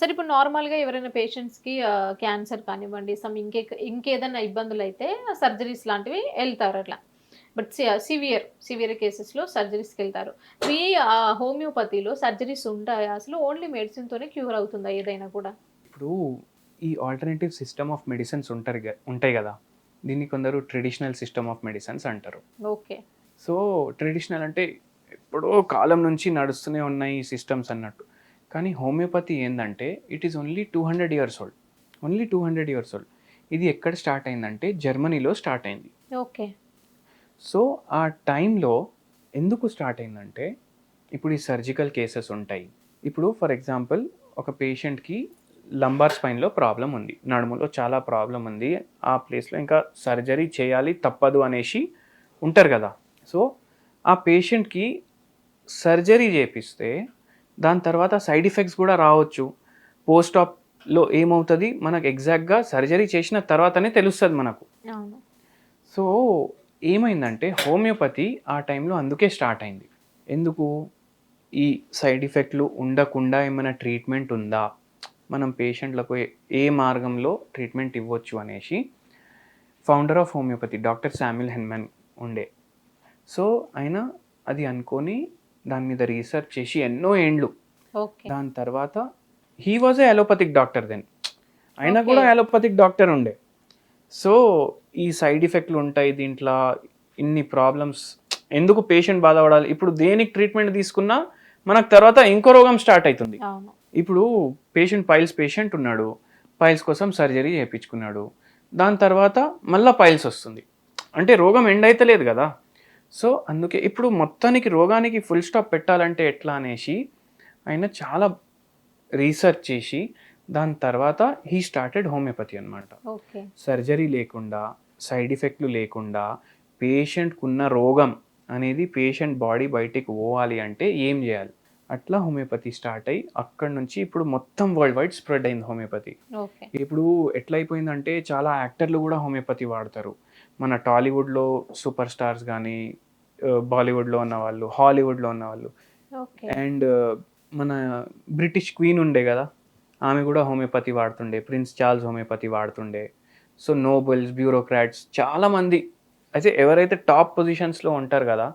సరే ఇప్పుడు నార్మల్గా ఎవరైనా పేషెంట్స్కి క్యాన్సర్ కానివ్వండి సమ్ ఇంకే ఇంకేదైనా ఇబ్బందులు అయితే సర్జరీస్ లాంటివి వెళ్తారు అట్లా. బట్ సివియర్ సివియర్ కేసెస్లో సర్జరీస్కి వెళ్తారు. మీ హోమియోపతిలో సర్జరీస్ ఉంటాయా? అసలు ఓన్లీ మెడిసిన్తోనే క్యూర్ అవుతుందా ఏదైనా కూడా? ఇప్పుడు ఈ ఆల్టర్నేటివ్ సిస్టమ్ ఆఫ్ మెడిసిన్స్ ఉంటారు ఉంటాయి కదా. దీన్ని కొందరు ట్రెడిషనల్ సిస్టమ్ ఆఫ్ మెడిసిన్స్ అంటారు. ఓకే. సో ట్రెడిషనల్ అంటే ఎప్పుడో కాలం నుంచి నడుస్తూనే ఉన్నాయి ఈ సిస్టమ్స్ అన్నట్టు. కానీ హోమియోపతి ఏంటంటే it is only two hundred years old only two hundred years old ఇది ఎక్కడ స్టార్ట్ అయిందంటే జర్మనీలో స్టార్ట్ అయింది. ఓకే. సో ఆ టైంలో ఎందుకు స్టార్ట్ అయిందంటే ఇప్పుడు ఈ సర్జికల్ కేసెస్ ఉంటాయి. ఇప్పుడు ఫర్ ఎగ్జాంపుల్ ఒక పేషెంట్కి లంబార్ స్పైన్లో ప్రాబ్లం ఉంది. నడుములో చాలా ప్రాబ్లం ఉంది. ఆ ప్లేస్లో ఇంకా సర్జరీ చేయాలి తప్పదు అనేసి ఉంటారు కదా. సో ఆ పేషెంట్కి సర్జరీ చేపిస్తే దాని తర్వాత సైడ్ ఎఫెక్ట్స్ కూడా రావచ్చు. పోస్ట్ ఆప్లో ఏమవుతుంది? మనకు ఎగ్జాక్ట్గా సర్జరీ చేసిన తర్వాతనే తెలుస్తుంది మనకు. సో ఏమైందంటే హోమియోపతి ఆ టైంలో అందుకే స్టార్ట్ అయింది. ఎందుకు? ఈ సైడ్ ఎఫెక్ట్లు ఉండకుండా ఏమైనా ట్రీట్మెంట్ ఉందా? మనం పేషెంట్లకు ఏ- ఏ మార్గంలో ట్రీట్మెంట్ ఇవ్వచ్చు అనేసి founder of homeopathy doctor Samuel Hahnemann ఉండే. సో ఆయన అది అనుకొని దాని మీద రీసెర్చ్ చేసి ఎన్నో ఏండ్లు. ఓకే. దాని తర్వాత he was a allopathic doctor then Okay. కూడా అలోపతిక్ డాక్టర్ ఉండే. సో ఈ సైడ్ ఎఫెక్ట్లు ఉంటాయి దీంట్లో ఇన్ని ప్రాబ్లమ్స్ ఎందుకు పేషెంట్ బాధపడాలి? ఇప్పుడు దేనికి ట్రీట్మెంట్ తీసుకున్నా మనకు తర్వాత ఇంకో రోగం స్టార్ట్ అవుతుంది. ఇప్పుడు పేషెంట్ పైల్స్ పేషెంట్ ఉన్నాడు. పైల్స్ కోసం సర్జరీ చేయించుకున్నాడు. దాని తర్వాత మళ్ళీ పైల్స్ వస్తుంది. అంటే రోగం ఎండ్ అవుతలేదు కదా. సో అందుకే ఇప్పుడు మొత్తానికి రోగానికి ఫుల్ స్టాప్ పెట్టాలంటే ఎట్లా అనేసి ఆయన చాలా రీసెర్చ్ చేసి దాని తర్వాత హీ స్టార్టెడ్ హోమియోపతి అన్నమాట. ఓకే. సర్జరీ లేకుండా సైడ్ ఎఫెక్ట్లు లేకుండా పేషెంట్కు ఉన్న రోగం అనేది పేషెంట్ బాడీ బయటికి పోవాలి అంటే ఏం చేయాలి? అట్లా హోమియోపతి స్టార్ట్ అయ్యి అక్కడ నుంచి ఇప్పుడు మొత్తం వరల్డ్ వైడ్ స్ప్రెడ్ అయింది హోమియోపతి ఇప్పుడు ఎట్లయిపోయిందంటే చాలా యాక్టర్లు కూడా హోమియోపతి వాడతారు. మన టాలీవుడ్లో సూపర్ స్టార్స్ కానీ బాలీవుడ్లో ఉన్న వాళ్ళు హాలీవుడ్లో ఉన్న వాళ్ళు ఓకే. అండ్ మన బ్రిటిష్ క్వీన్ ఉండే కదా ఆమె కూడా హోమియోపతి వాడుతుండే ప్రిన్స్ చార్ల్స్ హోమియోపతి వాడుతుండే. సో నోబెల్స్ బ్యూరోక్రాట్స్ చాలామంది అయితే ఎవరైతే టాప్ పొజిషన్స్లో ఉంటారు కదా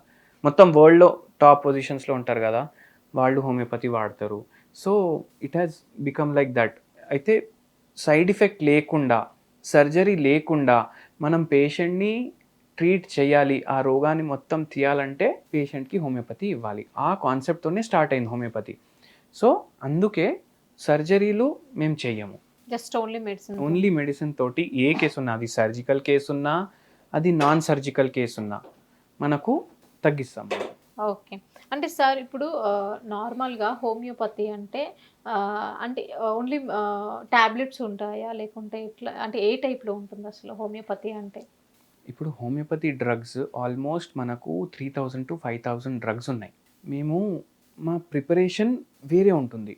మొత్తం వరల్డ్లో టాప్ పొజిషన్స్లో ఉంటారు కదా వాళ్ళు హోమియోపతి వాడతారు. So it has become like that అయితే సైడ్ ఎఫెక్ట్ లేకుండా సర్జరీ లేకుండా మనం పేషెంట్ని ట్రీట్ చేయాలి ఆ రోగాన్ని మొత్తం తీయాలంటే పేషెంట్కి హోమియోపతి ఇవ్వాలి. ఆ కాన్సెప్ట్తోనే స్టార్ట్ అయింది హోమియోపతి. సో అందుకే సర్జరీలు మేము చెయ్యము. Just only medicine only medicine తోటి ఏ కేసు ఉన్నా అది సర్జికల్ కేసు ఉన్నా అది నాన్ సర్జికల్ కేసు ఉన్నా మనకు తగ్గిస్తాం. ఓకే. అంటే సార్ ఇప్పుడు నార్మల్గా హోమియోపతి అంటే అంటే ఓన్లీ టాబ్లెట్స్ ఉంటాయా? లేకుంటే ఇట్లా అంటే ఏ టైప్లో ఉంటుంది అసలు హోమియోపతి అంటే? ఇప్పుడు హోమియోపతి డ్రగ్స్ ఆల్మోస్ట్ మనకు three thousand to five thousand drugs ఉన్నాయి. మేము మా ప్రిపరేషన్ వేరే ఉంటుంది.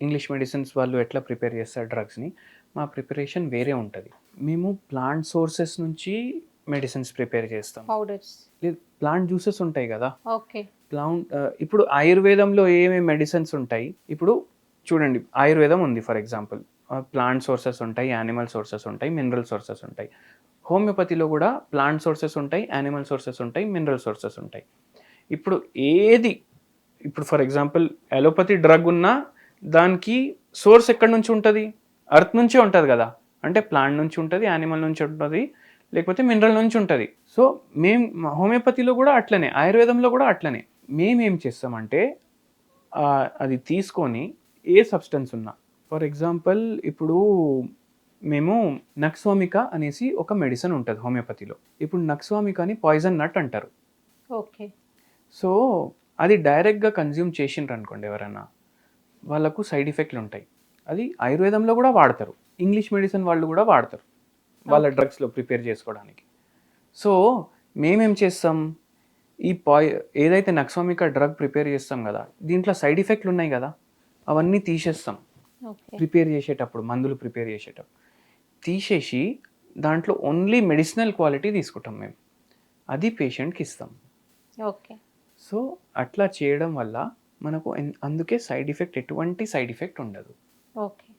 ఇంగ్లీష్ మెడిసిన్స్ వాళ్ళు ఎట్లా ప్రిపేర్ చేస్తారు డ్రగ్స్ని? మా ప్రిపరేషన్ వేరే ఉంటుంది. మేము ప్లాంట్ సోర్సెస్ నుంచి మెడిసిన్స్ ప్రిపేర్ చేస్తాం. పౌడర్స్. లేదు ప్లాంట్ జ్యూసెస్ ఉంటాయి కదా? ఓకే. ప్లాంట్ ఇప్పుడు ఆయుర్వేదంలో ఏమేమి మెడిసిన్స్ ఉంటాయి? ఇప్పుడు చూడండి ఆయుర్వేదం ఉంది ఫర్ ఎగ్జాంపుల్. ప్లాంట్ సోర్సెస్ ఉంటాయి యానిమల్ సోర్సెస్ ఉంటాయి మినరల్ సోర్సెస్ ఉంటాయి. హోమియోపతిలో కూడా ప్లాంట్ సోర్సెస్ ఉంటాయి యానిమల్ సోర్సెస్ ఉంటాయి మినరల్ సోర్సెస్ ఉంటాయి. ఇప్పుడు ఏది ఇప్పుడు ఫర్ ఎగ్జాంపుల్ అలోపతి డ్రగ్ ఉన్నా దానికి సోర్స్ ఎక్కడి నుంచి ఉంటుంది? అర్త్ నుంచే ఉంటుంది కదా. అంటే ప్లాంట్ నుంచి ఉంటుంది యానిమల్ నుంచి ఉంటుంది లేకపోతే మినరల్ నుంచి ఉంటుంది. సో మేము హోమియోపతిలో కూడా అట్లనే ఆయుర్వేదంలో కూడా అట్లనే. మేమేం చేస్తామంటే అది తీసుకొని ఏ సబ్స్టెన్స్ ఉన్నా ఫర్ ఎగ్జాంపుల్ ఇప్పుడు మేము నక్స్వామిక అనేసి ఒక మెడిసిన్ ఉంటుంది హోమియోపతిలో. ఇప్పుడు నక్స్వామికని పాయిజన్ నట్ అంటారు. ఓకే. సో అది డైరెక్ట్గా కన్జ్యూమ్ చేసిండ్రు అనుకోండి ఎవరైనా వాళ్ళకు సైడ్ ఎఫెక్ట్లు ఉంటాయి. అది ఆయుర్వేదంలో కూడా వాడతారు. ఇంగ్లీష్ మెడిసిన్ వాళ్ళు కూడా వాడతారు. వాళ్ళ. డ్రగ్స్లో ప్రిపేర్ చేసుకోవడానికి. సో మేమేం చేస్తాం? ఈ పాయ్ ఏదైతే నక్స్వామిక డ్రగ్ ప్రిపేర్ చేస్తాం కదా దీంట్లో సైడ్ ఎఫెక్ట్లు ఉన్నాయి కదా అవన్నీ తీసేస్తాం. ప్రిపేర్ చేసేటప్పుడు మందులు ప్రిపేర్ చేసేటప్పుడు. తీసేసి దాంట్లో ఓన్లీ మెడిసినల్ క్వాలిటీ తీసుకుంటాం మేము. అది పేషెంట్కి ఇస్తాం. ఓకే. సో అట్లా చేయడం వల్ల మనకు అందుకే సైడ్ ఎఫెక్ట్ ఎటువంటి సైడ్ ఎఫెక్ట్ ఉండదు. ఓకే.